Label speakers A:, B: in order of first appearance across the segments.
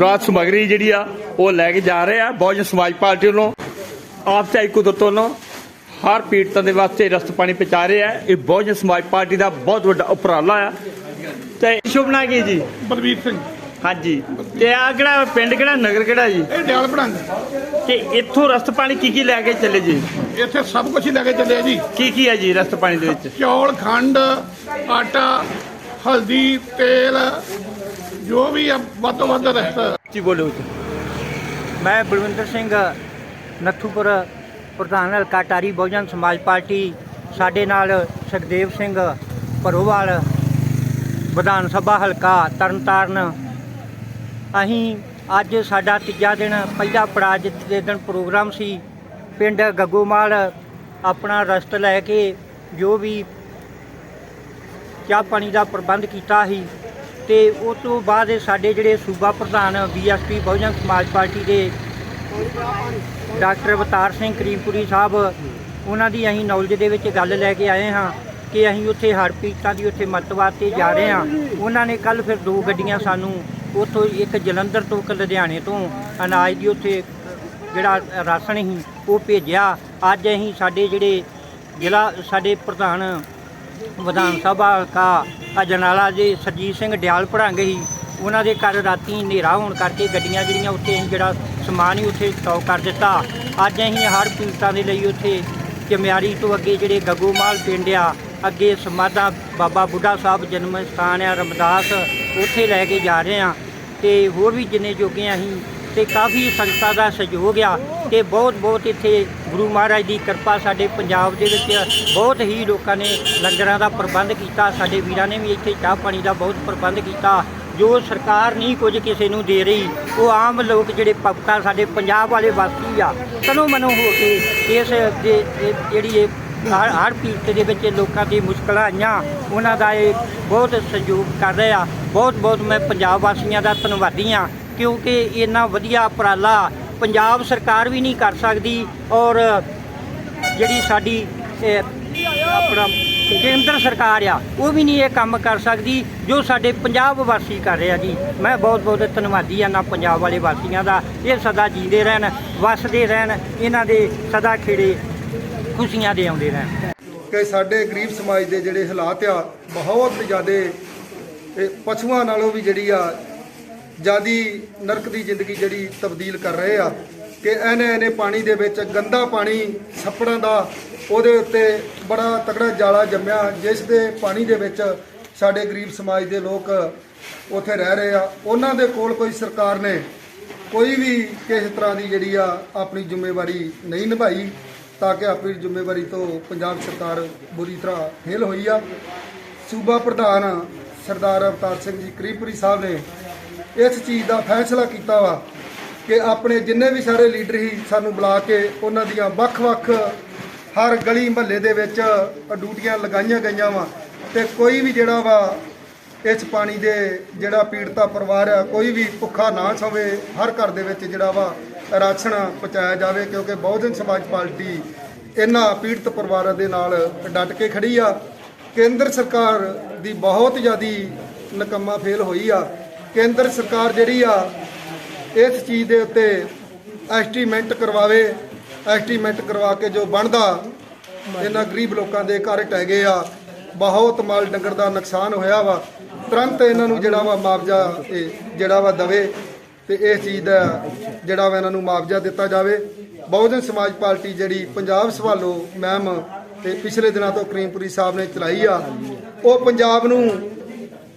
A: ਰਾਤ ਸਮਗਰੀ ਜਿਹੜੀ ਆ ਉਹ ਲੈ ਕੇ ਜਾ ਰਹੇ ਆ। ਬਹੁਜਨ ਸਮਾਜ ਪਾਰਟੀ ਵੱਲੋਂ ਆਪ ਚਾਈ ਕੁਦਰਤ ਵੱਲੋਂ ਹਰ ਪੀੜਤਾਂ ਦੇ ਵਾਸਤੇ ਰਸਤ ਪਾਣੀ ਪਹੁੰਚਾ ਰਹੇ ਆ। ਇਹ ਬਹੁਜਨ ਸਮਾਜ ਪਾਰਟੀ ਦਾ ਬਹੁਤ ਵੱਡਾ ਉਪਰਾਲਾ ਆ। ਤੇ ਸ਼ੁਭ ਨਾ ਕੀ ਜੀ?
B: ਬਲਵੀਰ ਸਿੰਘ।
A: ਹਾਂਜੀ। ਤੇ ਆ ਕਿਹੜਾ ਪਿੰਡ ਕਿਹੜਾ ਨਗਰ ਕਿਹੜਾ ਜੀ?
B: ਇਹ ਡਿਆਲ ਪੜਾਂਗ
A: ਤੇ ਇੱਥੋਂ ਰਸਤ ਪਾਣੀ ਕੀ ਕੀ ਲੈ ਕੇ ਚੱਲੇ ਜੀ?
B: ਇੱਥੇ ਸਭ ਕੁਝ ਹੀ ਲੈ ਕੇ ਚੱਲੇ ਆ ਜੀ।
A: ਕੀ ਕੀ ਹੈ ਜੀ ਰਸਤ ਪਾਣੀ ਦੇ ਵਿੱਚ?
B: ਚੌਲ ਖੰਡ ਆਟਾ ਹਲਦੀ ਤੇਲ ਜੋ ਵੀ ਆ, ਵੱਧ ਤੋਂ ਵੱਧ ਰਸਤਾ
A: ਜੀ ਬੋਲੋ ਜੀ।
C: ਮੈਂ ਬਲਵਿੰਦਰ ਸਿੰਘ ਨੱਥੂਪੁਰ ਪ੍ਰਧਾਨ ਹਲਕਾ ਟਾਰੀ ਬਹੁਜਨ ਸਮਾਜ ਪਾਰਟੀ, ਸਾਡੇ ਨਾਲ ਸੁਖਦੇਵ ਸਿੰਘ ਭਰੋਵਾਲ, ਵਿਧਾਨ ਸਭਾ ਹਲਕਾ ਤਰਨਤਾਰਨ। ਅਸੀਂ ਅੱਜ ਸਾਡਾ ਤੀਜਾ ਦਿਨ, ਪਹਿਲਾ ਪੜਾਅ ਜਿ- ਦਿਨ ਪ੍ਰੋਗਰਾਮ ਸੀ, ਪਿੰਡ ਗੱਗੋਮਾਲ ਆਪਣਾ ਰਸਤ ਲੈ ਕੇ ਜੋ ਵੀ ਚਾਹ ਪਾਣੀ ਦਾ ਪ੍ਰਬੰਧ ਕੀਤਾ ਸੀ ਤੇ ਉਸ ਤੋਂ ਬਾਅਦ ਸਾਡੇ ਜਿਹੜੇ ਸੂਬਾ ਪ੍ਰਧਾਨ ਬੀਐਸਪੀ ਬਹੁਜਨ ਸਮਾਜ ਪਾਰਟੀ ਦੇ ਡਾਕਟਰ ਅਵਤਾਰ ਸਿੰਘ ਕਰੀਮਪੁਰੀ ਸਾਹਿਬ, ਉਹਨਾਂ ਦੀ ਅਸੀਂ ਨੌਲੇਜ ਦੇ ਵਿੱਚ ਗੱਲ ਲੈ ਕੇ ਆਏ ਹਾਂ ਕਿ ਅਸੀਂ ਉੱਥੇ ਹੜ੍ਹ ਦੀ ਉੱਥੇ ਮਦਦ ਵਾਸਤੇ ਜਾ ਰਹੇ ਹਾਂ। ਉਹਨਾਂ ਨੇ ਕੱਲ ਫਿਰ ਦੋ ਗੱਡੀਆਂ ਸਾਨੂੰ ਉੱਥੋਂ ਇੱਕ ਜਲੰਧਰ ਤੋਂ, ਇੱਕ ਲੁਧਿਆਣੇ ਤੋਂ ਅਨਾਜ ਦੀ ਉੱਥੇ ਜਿਹੜਾ ਰਾਸ਼ਨ ਸੀ ਉਹ ਭੇਜਿਆ। ਅੱਜ ਅਸੀਂ ਸਾਡੇ ਜਿਹੜੇ ਜ਼ਿਲ੍ਹਾ, ਸਾਡੇ ਪ੍ਰਧਾਨ ਵਿਧਾਨ ਸਭਾ ਹਲਕਾ ਅਜਨਾਲਾ ਦੇ ਸਰਜੀਤ ਸਿੰਘ ਡਿਆਲ ਪੜਾਂਗੇ ਹੀ ਉਹਨਾਂ ਦੇ ਘਰ ਰਾਤੀ ਹਨੇਰਾ ਹੋਣ ਕਰਕੇ ਗੱਡੀਆਂ ਜਿਹੜੀਆਂ ਉੱਥੇ ਅਸੀਂ ਜਿਹੜਾ ਸਮਾਨ ਹੀ ਉੱਥੇ ਸਟਾਕ ਕਰ ਦਿੱਤਾ। ਅੱਜ ਅਸੀਂ ਹਰ ਪੀੜਤਾਂ ਦੇ ਲਈ ਉੱਥੇ ਚਮਿਆਰੀ ਤੋਂ ਅੱਗੇ ਜਿਹੜੇ ਗੱਗੂਮਾਲ ਪਿੰਡ ਆ, ਅੱਗੇ ਸਮਾਧਾ ਬਾਬਾ ਬੁੱਢਾ ਸਾਹਿਬ ਜਨਮ ਸਥਾਨ ਆ ਰਮਦਾਸ, ਉੱਥੇ ਲੈ ਕੇ ਜਾ ਰਹੇ ਆ ਤੇ ਹੋਰ ਵੀ ਜਿੰਨੇ ਜੋਗੇ ਅਸੀਂ ਤੇ ਕਾਫੀ ਸੰਗਤਾਂ ਦਾ ਸਹਿਯੋਗ ਆ ਤੇ ਬਹੁਤ ਬਹੁਤ ਇੱਥੇ ਗੁਰੂ ਮਹਾਰਾਜ ਦੀ ਕਿਰਪਾ ਸਾਡੇ ਪੰਜਾਬ ਦੇ ਵਿੱਚ ਬਹੁਤ ਹੀ ਲੋਕਾਂ ਨੇ ਲੰਗਰਾਂ ਦਾ ਪ੍ਰਬੰਧ ਕੀਤਾ, ਸਾਡੇ ਵੀਰਾਂ ਨੇ ਵੀ ਇੱਥੇ ਚਾਹ ਪਾਣੀ ਦਾ ਬਹੁਤ ਪ੍ਰਬੰਧ ਕੀਤਾ। ਜੋ ਸਰਕਾਰ ਨਹੀਂ ਕੁਝ ਕਿਸੇ ਨੂੰ ਦੇ ਰਹੀ, ਉਹ ਆਮ ਲੋਕ ਜਿਹੜੇ ਭਗਤਾਂ ਸਾਡੇ ਪੰਜਾਬ ਵਾਲੇ ਵਾਸੀ ਆ, ਤਨੋ ਮਨੋ ਹੋ ਕੇ ਇਸ ਦੇ ਜਿਹੜੀ ਇਹ ਹਰ ਹਰ ਪੀੜਤ ਦੇ ਵਿੱਚ ਲੋਕਾਂ ਦੀ ਮੁਸ਼ਕਲਾਂ ਆਈਆਂ, ਉਹਨਾਂ ਦਾ ਇਹ ਬਹੁਤ ਸਹਿਯੋਗ ਕਰ ਰਹੇ ਆ। ਬਹੁਤ ਬਹੁਤ ਮੈਂ ਪੰਜਾਬ ਵਾਸੀਆਂ ਦਾ ਧੰਨਵਾਦੀ ਆ ਕਿਉਂਕਿ ਇੰਨਾ ਵਧੀਆ ਉਪਰਾਲਾ ਪੰਜਾਬ ਸਰਕਾਰ ਵੀ ਨਹੀਂ ਕਰ ਸਕਦੀ ਔਰ ਜਿਹੜੀ ਸਾਡੀ ਆਪਣਾ ਕੇਂਦਰ ਸਰਕਾਰ ਆ, ਉਹ ਵੀ ਨਹੀਂ ਇਹ ਕੰਮ ਕਰ ਸਕਦੀ ਜੋ ਸਾਡੇ ਪੰਜਾਬ ਵਾਸੀ ਕਰ ਰਿਹਾ ਜੀ। ਮੈਂ ਬਹੁਤ ਬਹੁਤ ਧੰਨਵਾਦੀ ਆ ਨਾ ਪੰਜਾਬ ਵਾਲੇ ਵਾਸੀਆਂ ਦਾ, ਇਹ ਸਦਾ ਜੀਂਦੇ ਰਹਿਣ, ਵਸਦੇ ਰਹਿਣ, ਇਹਨਾਂ ਦੇ ਸਦਾ ਖੇੜੇ ਖੁਸ਼ੀਆਂ ਦੇ ਆਉਂਦੇ ਰਹਿਣ।
D: ਕਿ ਸਾਡੇ ਗਰੀਬ ਸਮਾਜ ਦੇ ਜਿਹੜੇ ਹਾਲਾਤ ਆ, ਬਹੁਤ ਜ਼ਿਆਦਾ, ਇਹ ਪਸ਼ੂਆਂ ਨਾਲੋਂ ਵੀ ਜਿਹੜੀ ਆ ਜਿਆਦੀ ਨਰਕ ਦੀ ਜ਼ਿੰਦਗੀ ਜਿਹੜੀ ਤਬਦੀਲ ਕਰ ਰਹੇ ਆ ਕਿ ਇਹਨੇ ਇਹਨੇ ਪਾਣੀ ਦੇ ਵਿੱਚ ਗੰਦਾ ਪਾਣੀ ਛੱਪੜਾਂ ਦਾ ਉਹਦੇ ਉੱਤੇ ਬੜਾ ਤਕੜਾ ਜਾਲਾ ਜੰਮਿਆ, ਜਿਸ ਦੇ ਪਾਣੀ ਦੇ ਵਿੱਚ ਸਾਡੇ ਗਰੀਬ ਸਮਾਜ ਦੇ ਲੋਕ ਉੱਥੇ ਰਹਿ ਰਹੇ ਆ। ਉਹਨਾਂ ਦੇ ਕੋਲ ਕੋਈ ਸਰਕਾਰ ਨੇ ਕੋਈ ਵੀ ਕਿਸੇ ਤਰ੍ਹਾਂ ਦੀ ਜਿਹੜੀ ਆ ਆਪਣੀ ਜ਼ਿੰਮੇਵਾਰੀ ਨਹੀਂ ਨਿਭਾਈ, ਤਾਂ ਕਿ ਆਪਣੀ ਜ਼ਿੰਮੇਵਾਰੀ ਤੋਂ ਪੰਜਾਬ ਸਰਕਾਰ ਬੁਰੀ ਤਰ੍ਹਾਂ ਫੇਲ ਹੋਈ ਆ। ਸੂਬਾ ਪ੍ਰਧਾਨ ਸਰਦਾਰ ਅਵਤਾਰ ਸਿੰਘ ਜੀ ਕਰੀਪੁਰੀ ਸਾਹਿਬ ਨੇ ਇਸ ਚੀਜ਼ ਦਾ ਫੈਸਲਾ ਕੀਤਾ ਵਾ ਕਿ ਆਪਣੇ ਜਿੰਨੇ ਵੀ ਸਾਰੇ ਲੀਡਰ ਹੀ ਸਾਨੂੰ ਬੁਲਾ ਕੇ ਉਹਨਾਂ ਦੀਆਂ ਵੱਖ-ਵੱਖ ਹਰ ਗਲੀ ਮਹੱਲੇ ਦੇ ਵਿੱਚ ਡਿਊਟੀਆਂ ਲਗਾਈਆਂ ਗਈਆਂ ਵਾ ਤੇ ਕੋਈ ਵੀ ਜਿਹੜਾ ਵਾ ਇਸ ਪਾਣੀ ਦੇ ਜਿਹੜਾ ਪੀੜਤਾ ਪਰਿਵਾਰ ਆ, ਕੋਈ ਵੀ ਭੁੱਖਾ ਨਾ ਸੋਵੇ, ਹਰ ਘਰ ਦੇ ਵਿੱਚ ਜਿਹੜਾ ਵਾ ਰਾਸ਼ਨ ਪਹੁੰਚਾਇਆ ਜਾਵੇ ਕਿਉਂਕਿ ਬਹੁਜਨ ਸਮਾਜ ਪਾਰਟੀ ਇਹਨਾਂ ਪੀੜਤ ਪਰਿਵਾਰਾਂ ਦੇ ਨਾਲ ਡਟ ਕੇ ਖੜੀ ਆ। ਕੇਂਦਰ ਸਰਕਾਰ ਦੀ ਬਹੁਤ ਜ਼ਿਆਦੀ ਨਕਮਾ ਫੇਲ ਹੋਈ ਆ। ਕੇਂਦਰ ਸਰਕਾਰ ਜਿਹੜੀ ਆ, ਇਸ ਚੀਜ਼ ਦੇ ਉੱਤੇ ਐਸਟੀਮੈਂਟ ਕਰਵਾਵੇ ਐਸਟੀਮੈਂਟ ਕਰਵਾ ਕੇ ਜੋ ਬਣਦਾ, ਇਹਨਾਂ ਗਰੀਬ ਲੋਕਾਂ ਦੇ ਘਰ ਟਹਿ ਗਏ ਆ। ਬਹੁਤ ਮਾਲ ਡੰਗਰ ਦਾ ਨੁਕਸਾਨ ਹੋਇਆ ਵਾ। ਤੁਰੰਤ ਇਹਨਾਂ ਨੂੰ ਜਿਹੜਾ ਵਾ ਮੁਆਵਜ਼ਾ ਇਹ ਜਿਹੜਾ ਵਾ ਦਵੇ ਤੇ ਇਸ ਚੀਜ਼ ਦਾ ਜਿਹੜਾ ਵਾ ਇਹਨਾਂ ਨੂੰ ਮੁਆਵਜ਼ਾ ਦਿੱਤਾ ਜਾਵੇ। ਬਹੁਜਨ ਸਮਾਜ ਪਾਰਟੀ ਜਿਹੜੀ ਪੰਜਾਬ ਸਵਾਲੋ ਮੈਮ ਤੇ ਪਿਛਲੇ ਦਿਨਾਂ ਤੋਂ ਕਰੀਮਪੁਰੀ ਸਾਹਿਬ ਨੇ ਚਲਾਈ ਆ, ਉਹ ਪੰਜਾਬ ਨੂੰ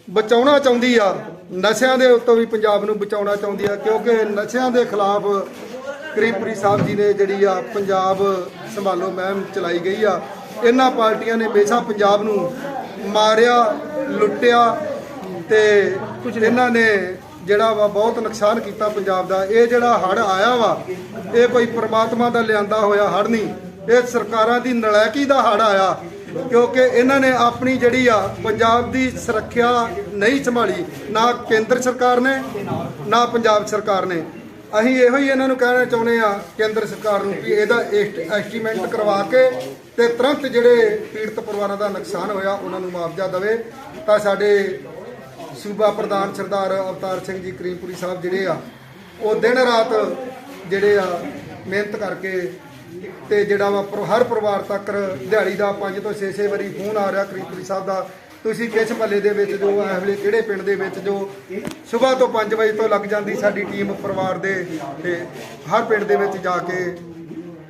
D: ਬਚਾਉਣਾ ਚਾਹੁੰਦੀ ਆ। ਨਸ਼ਿਆਂ ਦੇ ਉੱਤੋਂ ਵੀ ਪੰਜਾਬ ਨੂੰ ਬਚਾਉਣਾ ਚਾਹੁੰਦੀ ਆ ਕਿਉਂਕਿ ਨਸ਼ਿਆਂ ਦੇ ਖਿਲਾਫ ਕਰੀਮਪੁਰੀ ਸਾਹਿਬ ਜੀ ਨੇ ਜਿਹੜੀ ਆ ਪੰਜਾਬ ਸੰਭਾਲੋ ਮਹਿਮ ਚਲਾਈ ਗਈ ਆ। ਇਹਨਾਂ ਪਾਰਟੀਆਂ ਨੇ ਹਮੇਸ਼ਾ ਪੰਜਾਬ ਨੂੰ ਮਾਰਿਆ ਲੁੱਟਿਆ ਤੇ ਇਹਨਾਂ ਨੇ ਜਿਹੜਾ ਵਾ ਬਹੁਤ ਨੁਕਸਾਨ ਕੀਤਾ ਪੰਜਾਬ ਦਾ। ਇਹ ਜਿਹੜਾ ਹੜ ਆਇਆ ਵਾ ਇਹ ਕੋਈ ਪ੍ਰਮਾਤਮਾ ਦਾ ਲਿਆਂਦਾ ਹੋਇਆ ਹੜ ਨਹੀਂ। ਇਹ ਸਰਕਾਰਾਂ ਦੀ ਨਲਾਇਕੀ ਦਾ ਹੜ ਆਇਆ। ਕਿਉਂਕਿ ਇਹਨਾਂ ਨੇ ਆਪਣੀ ਜਿਹੜੀ ਆ ਪੰਜਾਬ ਦੀ ਸੁਰੱਖਿਆ ਨਹੀਂ ਸੰਭਾਲੀ, ਨਾ ਕੇਂਦਰ ਸਰਕਾਰ ਨੇ, ਨਾ ਪੰਜਾਬ ਸਰਕਾਰ ਨੇ। ਅਸੀਂ ਇਹੋ ਹੀ ਇਹਨਾਂ ਨੂੰ ਕਹਿਣਾ ਚਾਹੁੰਦੇ ਆ ਕੇਂਦਰ ਸਰਕਾਰ ਨੂੰ ਕਿ ਇਹਦਾ ਐਸਟੀਮੇਟ ਕਰਵਾ ਕੇ ਤੇ ਤੁਰੰਤ ਜਿਹੜੇ ਪੀੜਤ ਪਰਿਵਾਰਾਂ ਦਾ ਨੁਕਸਾਨ ਹੋਇਆ, ਉਹਨਾਂ ਨੂੰ ਮੁਆਵਜ਼ਾ ਦੇਵੇ। ਤਾਂ ਸਾਡੇ ਸੂਬਾ ਪ੍ਰਧਾਨ ਸਰਦਾਰ ਅਵਤਾਰ ਸਿੰਘ ਜੀ ਕਰੀਮਪੁਰੀ ਸਾਹਿਬ ਜਿਹੜੇ ਆ, ਉਹ ਦਿਨ ਰਾਤ ਜਿਹੜੇ ਆ ਮਿਹਨਤ ਕਰਕੇ ਤੇ ਜਿਹੜਾ ਵਾ ਪਰ- ਹਰ ਪਰਿਵਾਰ ਤੱਕ ਦਿਹਾੜੀ ਦਾ 5 ਤੋਂ 6-6 ਵਾਰੀ ਫੋਨ ਆ ਰਿਹਾ ਕਰੀਮਪੁਰੀ ਸਾਹਿਬ ਦਾ। ਤੁਸੀਂ ਕਿਸ ਮਹੱਲੇ ਦੇ ਵਿੱਚ ਜੋ ਇਸ ਵੇਲੇ ਕਿਹੜੇ ਪਿੰਡ ਦੇ ਵਿੱਚ ਜੋ ਸਵੇਰ ਤੋਂ 5 ਵਜੇ ਤੋਂ ਲੱਗ ਜਾਂਦੀ ਸਾਡੀ ਟੀਮ ਪਰਿਵਾਰ ਦੇ ਤੇ ਹਰ ਪਿੰਡ ਦੇ ਵਿੱਚ ਜਾ ਕੇ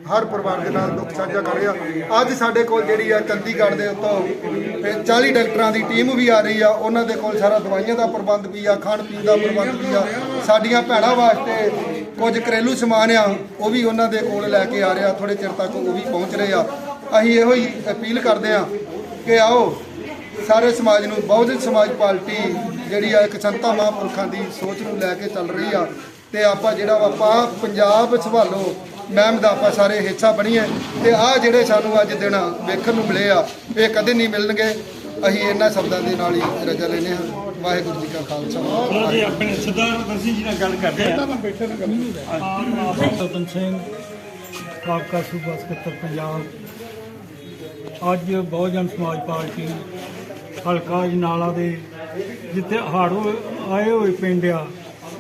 D: ਹਰ ਪਰਿਵਾਰ ਦੇ ਨਾਲ ਦੁੱਖ ਸਾਂਝਾ ਕਰ ਰਿਹਾ। ਅੱਜ ਸਾਡੇ ਕੋਲ ਜਿਹੜੀ ਆ ਚੰਡੀਗੜ੍ਹ ਦੇ ਉੱਤੋਂ ਤੇ 40 ਡਾਕਟਰਾਂ ਦੀ ਟੀਮ ਵੀ ਆ ਰਹੀ ਆ। ਉਹਨਾਂ ਦੇ ਕੋਲ ਸਾਰਾ ਦਵਾਈਆਂ ਦਾ ਪ੍ਰਬੰਧ ਵੀ ਆ, ਖਾਣ ਪੀਣ ਦਾ ਪ੍ਰਬੰਧ ਵੀ ਆ। ਸਾਡੀਆਂ ਭੈਣਾਂ ਵਾਸਤੇ ਕੁਝ ਘਰੇਲੂ ਸਮਾਨ ਆ, ਉਹ ਵੀ ਉਹਨਾਂ ਦੇ ਕੋਲ ਲੈ ਕੇ ਆ ਰਿਹਾ ਥੋੜੇ ਚਿਰ ਤੱਕ ਉਹ ਵੀ ਪਹੁੰਚ ਰਹੇ ਆ। ਅਸੀਂ ਇਹੋ ਹੀ ਅਪੀਲ ਕਰਦੇ ਆ ਕਿ ਆਓ, ਸਾਰੇ ਸਮਾਜ ਨੂੰ, ਬਹੁਜਨ ਸਮਾਜ ਪਾਰਟੀ ਜਿਹੜੀ ਆ ਇੱਕ ਸੰਤਾਂ ਮਹਾਂਪੁਰਖਾਂ ਦੀ ਸੋਚ ਨੂੰ ਲੈ ਕੇ ਚੱਲ ਰਹੀ ਆ, ਤੇ ਆਪਾਂ ਜਿਹੜਾ ਵਾ ਆਪਾਂ ਪੰਜਾਬ ਸੰਭਾਲੋ, ਮੈਮ ਦਾ ਆਪਾਂ ਸਾਰੇ ਹਿੱਸਾ ਬਣੀਏ, ਤੇ ਆ ਜਿਹੜੇ ਸਾਨੂੰ ਅੱਜ ਦਿਨ ਵੇਖਣ ਨੂੰ ਮਿਲੇ ਆ, ਇਹ ਕਦੇ ਨਹੀਂ ਮਿਲਣਗੇ। ਅਸੀਂ ਇਹਨਾਂ ਸ਼ਬਦਾਂ ਦੇ ਨਾਲ ਹੀ ਰਜਾ ਲੈਨੇ ਹਾਂ। ਵਾਹਿਗੁਰੂ ਜੀ ਕਾ ਖਾਲਸਾ।
A: ਜੀ ਆਪਣੇ ਸਰਦਾਰ ਦਰਸ਼ਨ ਜੀ ਨਾਲ ਗੱਲ ਕਰਦੇ ਆ।
E: ਸਤਨ ਸਿੰਘ ਸਾਬਕਾ ਸੂਬਾ ਸਕੱਤਰ ਪੰਜਾਬ। ਅੱਜ ਬਹੁਜਨ ਸਮਾਜ ਪਾਰਟੀ ਹਲਕਾ ਅਜਨਾਲਾ ਦੇ ਜਿੱਥੇ ਹਾੜੋ ਆਏ ਹੋਏ ਪਿੰਡ ਆ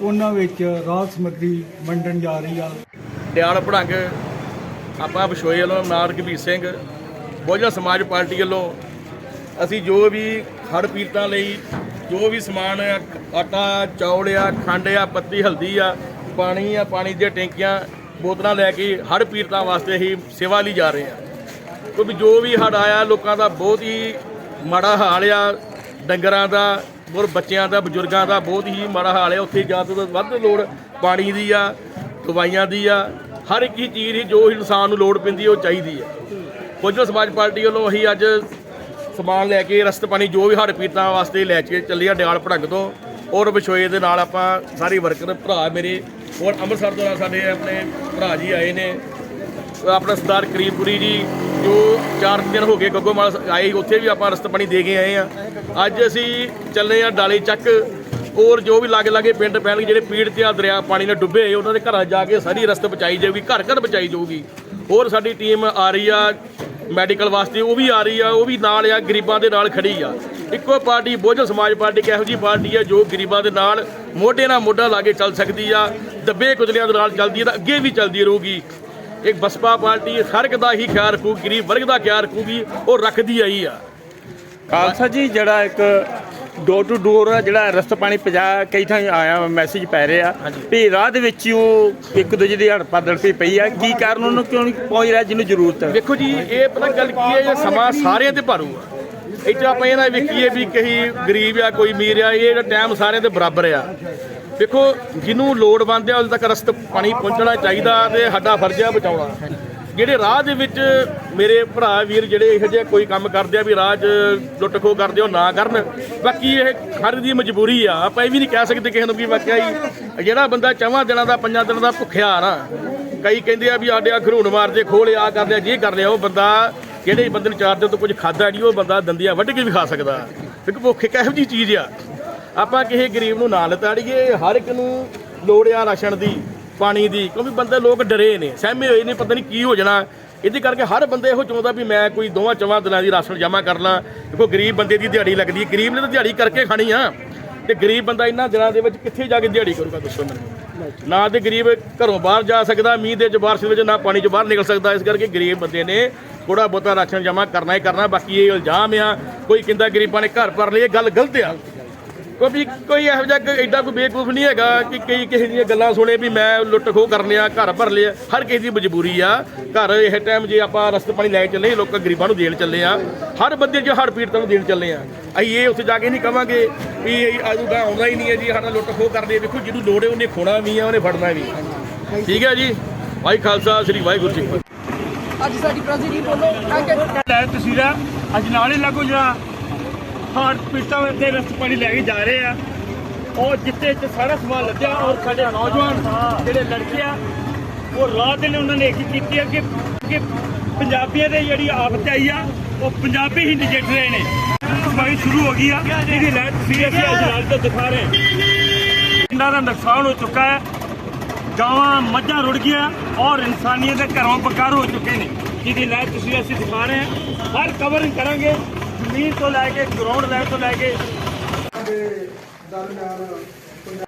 E: ਉਹਨਾਂ ਵਿੱਚ ਰਾਹਤ ਸਮੱਗਰੀ ਵੰਡਣ ਜਾ ਰਹੀ ਆ।
F: ਦਿਆਲ ਭੜੰਗ ਆਪਾਂ ਬਿਸ਼ੋਈ ਵੱਲੋਂ ਨਾਰ ਕਬੀਰ ਸਿੰਘ ਬਹੁਜਨ ਸਮਾਜ ਪਾਰਟੀ ਵੱਲੋਂ ਅਸੀਂ ਜੋ ਵੀ ਹੜ੍ਹ ਪੀੜਤਾਂ ਲਈ ਜੋ ਵੀ ਸਮਾਨ ਆ, ਆਟਾ ਚੌਲ ਆ ਖੰਡ ਆ ਪੱਤੀ ਹਲਦੀ ਆ ਪਾਣੀ ਆ ਪਾਣੀ ਦੀਆਂ ਟੈਂਕੀਆਂ ਬੋਤਲਾਂ ਲੈ ਕੇ ਹੜ੍ਹ ਪੀੜਤਾਂ ਵਾਸਤੇ ਹੀ ਸੇਵਾ ਲਈ ਜਾ ਰਹੇ ਆ। ਕਿਉਂਕਿ ਜੋ ਵੀ ਹੜ੍ਹ ਆਇਆ ਲੋਕਾਂ ਦਾ ਬਹੁਤ ਹੀ ਮਾੜਾ ਹਾਲ ਆ ਡੰਗਰਾਂ ਦਾ ਔਰ ਬੱਚਿਆਂ ਦਾ ਬਜ਼ੁਰਗਾਂ ਦਾ ਬਹੁਤ ਹੀ ਮਾੜਾ ਹਾਲ ਆ ਉੱਥੇ ਜ਼ਿਆਦਾ ਤੋਂ ਵੱਧ ਲੋੜ ਪਾਣੀ ਦੀ ਆ ਦਵਾਈਆਂ ਦੀ ਆ ਹਰ ਇੱਕ ਹੀ ਚੀਜ਼ ਹੀ ਜੋ ਇਨਸਾਨ ਨੂੰ ਲੋੜ ਪੈਂਦੀ ਉਹ ਚਾਹੀਦੀ ਹੈ ਬਹੁਜਨ ਸਮਾਜ ਪਾਰਟੀ ਵੱਲੋਂ ਅਸੀਂ ਅੱਜ ਸਮਾਨ ਲੈ ਕੇ ਰਸਤ ਪਾਣੀ ਜੋ ਵੀ ਹੜ੍ਹ ਪੀੜਤਾਂ ਵਾਸਤੇ ਲੈ ਕੇ ਚੱਲੀ ਆ ਡਿਆਲ ਭੜੰਗ ਤੋਂ ਔਰ ਵਿਛੋਏ ਦੇ ਨਾਲ ਆਪਾਂ ਸਾਰੇ ਵਰਕਰ ਭਰਾ ਮੇਰੇ ਔਰ ਅੰਮ੍ਰਿਤਸਰ ਤੋਂ ਸਾਡੇ ਆਪਣੇ ਭਰਾ ਜੀ ਆਏ ਨੇ। ਆਪਣਾ ਸਰਦਾਰ ਕਰੀਮਪੁਰੀ ਜੀ ਜੋ 4 ਦਿਨ ਹੋ ਗਏ ਗੱਗੋਮਾਲ ਆਏ ਉੱਥੇ ਵੀ ਆਪਾਂ ਰਸਤ ਪਾਣੀ ਦੇ ਕੇ ਆਏ ਆ। ਅੱਜ ਅਸੀਂ ਚੱਲੇ ਆ ਡਾਲੇ ਚੱਕ ਔਰ ਜੋ ਵੀ ਲਾਗੇ ਲਾਗੇ ਪਿੰਡ ਪੈਣਗੇ ਜਿਹੜੇ ਪੀੜਤ ਆ ਦਰਿਆ ਪਾਣੀ ਨਾਲ ਡੁੱਬੇ ਹੋਏ, ਉਹਨਾਂ ਦੇ ਘਰਾਂ ਜਾ ਕੇ ਸਾਰੀ ਰਸਤ ਬਚਾਈ ਜਾਊਗੀ ਘਰ ਘਰ ਬਚਾਈ ਜਾਊਗੀ। ਹੋਰ ਸਾਡੀ ਟੀਮ ਆ ਰਹੀ ਆ ਮੈਡੀਕਲ ਵਾਸਤੇ ਉਹ ਵੀ ਆ ਰਹੀ ਆ, ਉਹ ਵੀ ਨਾਲ ਆ, ਗਰੀਬਾਂ ਦੇ ਨਾਲ ਖੜੀ ਆ। ਇੱਕੋ ਪਾਰਟੀ, ਬਹੁਜਨ ਸਮਾਜ ਪਾਰਟੀ ਇੱਕ ਇਹੋ ਜਿਹੀ ਪਾਰਟੀ ਆ ਜੋ ਗਰੀਬਾਂ ਦੇ ਨਾਲ ਮੋਢੇ ਨਾਲ ਮੋਢਾ ਲਾ ਕੇ ਚੱਲ ਸਕਦੀ ਆ, ਦੱਬੇ ਕੁਚਲਿਆਂ ਦੇ ਨਾਲ ਚੱਲਦੀ ਆ ਤਾਂ ਅੱਗੇ ਵੀ ਚੱਲਦੀ ਰਹੂਗੀ। ਇੱਕ ਬਸਪਾ ਪਾਰਟੀ ਹਰ ਇੱਕ ਦਾ ਹੀ ਖਿਆਲ ਰੱਖੂ, ਗਰੀਬ ਵਰਗ ਦਾ ਖਿਆਲ ਰੱਖੂਗੀ, ਉਹ ਰੱਖਦੀ ਆਈ ਆ।
A: ਖਾਲਸਾ ਜੀ, ਜਿਹੜਾ ਇੱਕ ਡੋਰ ਟੂ ਡੋਰ ਜਿਹੜਾ ਰਸਤ ਪਾਣੀ ਪਜਾ ਕਈ ਥਾਂ ਆਇਆ ਮੈਸੇਜ ਪੈ ਰਿਹਾ। ਵੀ ਰਾਹ ਦੇ ਵਿੱਚ ਹੀ ਉਹ ਇੱਕ ਦੂਜੇ ਦੀ ਹੜਪਾ ਦੜਪੀ ਪਈ ਆ। ਕੀ ਕਾਰਨ ਉਹਨੂੰ ਕਿਉਂ ਨਹੀਂ ਪਹੁੰਚ ਰਿਹਾ ਜਿਹਨੂੰ ਜ਼ਰੂਤ ਹੈ?
F: ਵੇਖੋ ਜੀ ਇਹ ਪਤਾ ਗੱਲ ਕੀ ਹੈ ਇਹ ਸਮਾਂ ਸਾਰਿਆਂ ਤੇ ਭਾਰੂ ਆ। ਇੱਥੇ ਆਪਾਂ ਇਹ ਨਾ ਵੇਖੀਏ ਵੀ ਕਹੀ ਗਰੀਬ ਆ ਕੋਈ ਅਮੀਰ ਆ ਇਹ ਜਿਹੜਾ ਟਾਈਮ ਸਾਰਿਆਂ ਦੇ ਬਰਾਬਰ ਆ। ਵੇਖੋ ਜਿਹਨੂੰ ਲੋੜਵੰਦ ਆ ਉਦੋਂ ਤੱਕ ਰਸਤ ਪਾਣੀ ਪਹੁੰਚਣਾ ਚਾਹੀਦਾ ਤੇ ਸਾਡਾ ਫਰਜ਼ ਆ ਬਚਾਉਣਾ। ਜਿਹੜੇ ਰਾਹ ਦੇ ਵਿੱਚ ਮੇਰੇ ਭਰਾ ਵੀਰ ਜਿਹੜੇ ਇਹੋ ਜਿਹੇ ਕੋਈ ਕੰਮ ਕਰਦੇ ਆ ਵੀ ਰਾਹ 'ਚ ਲੁੱਟ ਖੋ ਕਰਦੇ ਹੋ ਨਾ ਕਰਨ। ਬਾਕੀ ਇਹ ਹਰ ਦੀ ਮਜਬੂਰੀ ਆ। ਆਪਾਂ ਇਹ ਵੀ ਨਹੀਂ ਕਹਿ ਸਕਦੇ ਕਿਸੇ ਨੂੰ ਵੀ ਵਾਕਿਆ ਹੀ ਜਿਹੜਾ ਬੰਦਾ ਚੌਵਾਂ ਦਿਨਾਂ ਦਾ, ਪੰਜਾਂ ਦਿਨਾਂ ਦਾ ਭੁੱਖਿਆ ਨਾ ਕਈ ਕਹਿੰਦੇ ਆ ਵੀ ਆਡੇ ਆ ਘਰੂਣ ਮਾਰਦੇ ਖੋਲੇ ਆ ਕਰਦੇ ਆ, ਜੇ ਕਰਦੇ ਆ ਉਹ ਬੰਦਾ ਜਿਹੜੇ ਬੰਦੇ ਨੂੰ ਚਾਰ ਦਿਨ ਤੋਂ ਕੁਝ ਖਾਦਾ ਨਹੀਂ, ਉਹ ਬੰਦਾ ਦੰਦੀਆਂ ਵੱਢ ਕੇ ਵੀ ਖਾ ਸਕਦਾ। ਕਿਉਂਕਿ ਭੁੱਖ ਇੱਕ ਇਹੋ ਜਿਹੀ ਚੀਜ਼ ਆ। ਆਪਾਂ ਕਿਸੇ ਗਰੀਬ ਨੂੰ ਨਾ ਲਤਾੜੀਏ, ਹਰ ਇੱਕ ਨੂੰ ਲੋੜ ਆ ਰਾਸ਼ਨ ਦੀ। ਪਾਣੀ ਦੀ, ਕਿਉਂਕਿ ਬੰਦੇ ਲੋਕ ਡਰੇ ਨੇ, ਸਹਿਮੇ ਹੋਏ ਨੇ, ਪਤਾ ਨਹੀਂ ਕੀ ਹੋ ਜਾਣਾ। ਇਹਦੇ ਕਰਕੇ ਹਰ ਬੰਦੇ ਇਹੋ ਚਾਹੁੰਦਾ ਵੀ ਮੈਂ ਕੋਈ ਦੋਵਾਂ ਚਵਾਂ ਦਿਨਾਂ ਦੀ ਰਾਸ਼ਨ ਜਮ੍ਹਾਂ ਕਰ ਲਾਂ। ਦੇਖੋ, ਗਰੀਬ ਬੰਦੇ ਦੀ ਦਿਹਾੜੀ ਲੱਗਦੀ ਹੈ। ਗਰੀਬ ਨੇ ਤਾਂ ਦਿਹਾੜੀ ਕਰਕੇ ਖਾਣੀ ਆ। ਤੇ ਗਰੀਬ ਬੰਦਾ ਇਹਨਾਂ ਦਿਨਾਂ ਦੇ ਵਿੱਚ ਕਿੱਥੇ ਜਾ ਕੇ ਦਿਹਾੜੀ ਕਰੂਗਾ, ਦੱਸੋ ਮੈਨੂੰ? ਨਾ ਤੇ ਗਰੀਬ ਘਰੋਂ ਬਾਹਰ ਜਾ ਸਕਦਾ, ਮੀਂਹ ਦੇ ਚ ਬਾਰਿਸ਼ ਦੇ ਵਿੱਚ, ਨਾ ਪਾਣੀ ਚ ਬਾਹਰ ਨਿਕਲ ਸਕਦਾ। ਇਸ ਕਰਕੇ ਗਰੀਬ ਬੰਦੇ ਨੇ ਥੋੜਾ ਬਹੁਤਾ ਰਾਸ਼ਨ ਜਮ੍ਹਾਂ ਕਰਨਾ ਹੀ ਕਰਨਾ। ਬਾਕੀ ਇਹ ਇਲਜ਼ਾਮ ਆ, ਕੋਈ ਕਹਿੰਦਾ ਗਰੀਬਾਂ ਨੇ ਘਰ ਭਰ ਲਏ, ਇਹ ਗੱਲ ਗਲਤ ਆ। ਕਿਉਂਕਿ ਕੋਈ ਇਹੋ ਜਿਹਾ ਕੋਈ ਐਡਾ ਕੋਈ ਬੇਵਕੂਫ ਨਹੀਂ ਹੈਗਾ ਕਿ ਕਈ ਕਿਸੇ ਦੀਆਂ ਗੱਲਾਂ ਸੁਣੇ ਵੀ ਮੈਂ ਲੁੱਟ ਖੋਹ ਕਰ ਲਿਆ ਘਰ ਭਰ ਲਿਆ ਹਰ ਕਿਸੇ ਦੀ ਮਜਬੂਰੀ ਆ। ਘਰ ਇਹ ਟਾਈਮ ਜੇ ਆਪਾਂ ਰਸਤ ਪਾਣੀ ਲੈ ਕੇ ਚੱਲੇ ਲੋਕਾਂ ਗਰੀਬਾਂ ਨੂੰ ਦੇਣ ਚੱਲੇ ਆ। ਹਰ ਬੰਦੇ ਜੋ ਹੜ ਪੀੜਤਾਂ ਨੂੰ ਦੇਣ ਚੱਲੇ ਆ। ਅਸੀਂ ਇਹ ਉੱਥੇ ਜਾ ਕੇ ਨਹੀਂ ਕਵਾਂਗੇ ਵੀ ਆਜੂਗਾ ਆਉਂਦਾ ਹੀ ਨਹੀਂ ਹੈ ਜੀ ਸਾਡਾ ਲੁੱਟ ਖੋਹ ਕਰਦੇ ਆ। ਵੇਖੋ ਜਿਹਨੂੰ ਲੋੜ ਹੈ ਉਹਨੇ ਖੋਣਾ ਵੀ ਆ ਉਹਨੇ ਫੜਨਾ ਵੀ। ਠੀਕ ਹੈ ਜੀ। ਵਾਹਿ ਖਾਲਸਾ ਸ੍ਰੀ ਵਾਹਿਗੁਰੂ ਜੀ
G: ਅੱਜ ਸਾਡੀ ਪ੍ਰੈਜ਼ੀਡੈਂਟ ਵੱਲੋਂ
A: ਲੈ ਤਸਵੀਰਾਂ ਅੱਜ ਨਾਲੇ ਲੱਗੋ ਜਿਹੜਾ ਹਾਰ ਪੀਟਾਂ ਦੇ ਰਸਤ ਪਾਣੀ ਲੈ ਕੇ ਜਾ ਰਹੇ ਆ। ਉਹ ਜਿੱਥੇ ਇੱਥੇ ਸਾਰਾ ਸਮਾਨ ਲੱਦਿਆ ਔਰ ਸਾਡੇ ਨੌਜਵਾਨ ਜਿਹੜੇ ਲੜਕੇ ਆ, ਉਹ ਰਾਤ ਨੇ ਉਹਨਾਂ ਨੇ ਇੱਕ ਕੀਤੀ ਆ ਕਿ ਕਿ ਪੰਜਾਬੀਆਂ ਦੇ ਜਿਹੜੀ ਆਫਤ ਆਈ ਆ, ਉਹ ਪੰਜਾਬੀ ਹੀ ਨਜਿੱਠ ਰਹੇ ਨੇ। ਸਫ਼ਾਈ ਸ਼ੁਰੂ ਹੋ ਗਈ ਆ। ਇਹਦੀ ਲੈ ਤਸਵੀਰ ਅਸੀਂ ਅੱਜ ਨਾਲ ਤੋਂ ਦਿਖਾ ਰਹੇ ਪਿੰਡਾਂ ਦਾ ਨੁਕਸਾਨ ਹੋ ਚੁੱਕਾ ਹੈ। ਗਾਵਾਂ ਮੱਝਾਂ ਰੁੜ ਗਈਆਂ ਔਰ ਇਨਸਾਨੀਅਤ ਦੇ ਘਰੋਂ ਬਕਾਰ ਹੋ ਚੁੱਕੇ ਨੇ। ਜਿਹਦੀ ਲੈ ਤੁਸੀਂ ਅਸੀਂ ਦਿਖਾ ਰਹੇ ਹਾਂ। ਹਰ ਕਵਰਿੰਗ ਕਰਾਂਗੇ। ਜ਼ਮੀਨ ਤੋਂ ਲੈ ਕੇ ਗਰਾਊਂਡ ਲੈਵਲ ਤੋਂ ਲੈ ਕੇ।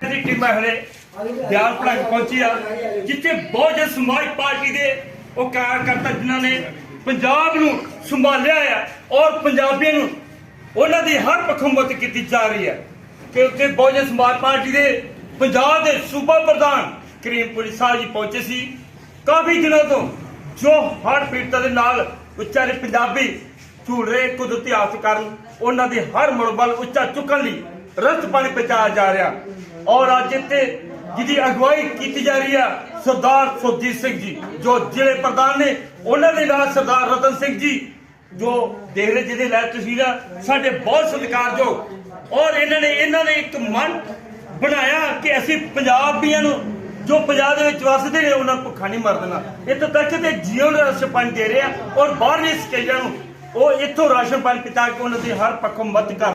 D: ਦੀ
A: ਟੀਮ ਹਲੇ, ਦਿਆਲ ਪੜਾਕ ਪਹੁੰਚੀ ਆ। ਜਿੱਥੇ ਬਹੁਜਨ ਸਮਾਜ ਪਾਰਟੀ ਦੇ ਉਹ ਕਾਰਜਕਰਤਾ ਜਿਨ੍ਹਾਂ ਨੇ ਪੰਜਾਬ ਨੂੰ ਸੰਭਾਲਿਆ ਆ ਔਰ ਪੰਜਾਬੀਆਂ ਨੂੰ ਉਹਨਾਂ ਦੀ ਹਰ ਪੱਖੋਂ ਮਦਦ ਕੀਤੀ ਜਾ ਰਹੀ ਹੈ ਕਿ ਉੱਥੇ ਬਹੁਜਨ ਸਮਾਜ ਪਾਰਟੀ ਦੇ ਪੰਜਾਬ ਦੇ ਸੂਬਾ ਪ੍ਰਧਾਨ ਕਰੀਮਪੁਰੀ ਸਾਹਿਬ ਜੀ ਪਹੁੰਚੇ ਸੀ। ਕਾਫੀ ਦਿਨਾਂ ਤੋਂ ਜੋ ਹਰ ਪੀੜਤਾਂ ਦੇ ਨਾਲ ਵਿਚਾਰੇ ਪੰਜਾਬੀ ਝੂਲ ਰਹੇ ਕੁਦਰਤੀ ਆਫਤ ਕਾਰਨ, ਉਹਨਾਂ ਦੇ ਹਰ ਮਨੋਬਲ ਉੱਚਾ ਚੁੱਕਣ ਲਈ ਰਸਤ ਪਾਣੀ ਪਹੁੰਚਾਇਆ ਜਾ ਰਿਹਾ। ਔਰ ਅੱਜ ਇੱਥੇ ਜਿਹਦੀ ਅਗਵਾਈ ਕੀਤੀ ਜਾ ਰਹੀ ਆ ਸਰਦਾਰ ਸੁਖਜੀਤ ਸਿੰਘ ਜੀ, ਜੋ ਜ਼ਿਲ੍ਹੇ ਪ੍ਰਧਾਨ ਨੇ, ਉਹਨਾਂ ਦੇ ਨਾਲ ਸਰਦਾਰ ਰਤਨ ਸਿੰਘ ਜੀ, ਜੋ ਦੇਖ ਰਹੇ ਜਿਹਦੇ ਲੈ ਤਸਵੀਰਾਂ ਸਾਡੇ ਬਹੁਤ ਸਤਿਕਾਰਯੋਗ। ਔਰ ਇਹਨਾਂ ਨੇ ਇਹਨਾਂ ਨੇ ਇੱਕ ਮਨ ਬਣਾਇਆ ਕਿ ਅਸੀਂ ਪੰਜਾਬੀਆਂ ਨੂੰ, ਜੋ ਪੰਜਾਬ ਦੇ ਵਿੱਚ ਵਸਦੇ ਨੇ, ਉਹਨਾਂ ਨੂੰ ਭੁੱਖਾ ਨਹੀਂ ਮਰ ਦੇਣਾ। ਇੱਥੋਂ ਤੱਕ ਤੇ ਜੀਵਨ ਦਾ ਰਾਸ਼ਨ ਪਾਣੀ ਦੇ ਰਿਹਾ, ਔਰ ਬਾਹਰਲੇ ਸਟੇਜਾਂ ਨੂੰ ਉਹ ਇੱਥੋਂ ਰਾਸ਼ਨ ਪਾਣੀ ਪਿਤਾ ਕੇ ਉਹਨਾਂ ਦੀ ਹਰ ਪੱਖੋਂ ਮਦਦ ਕਰ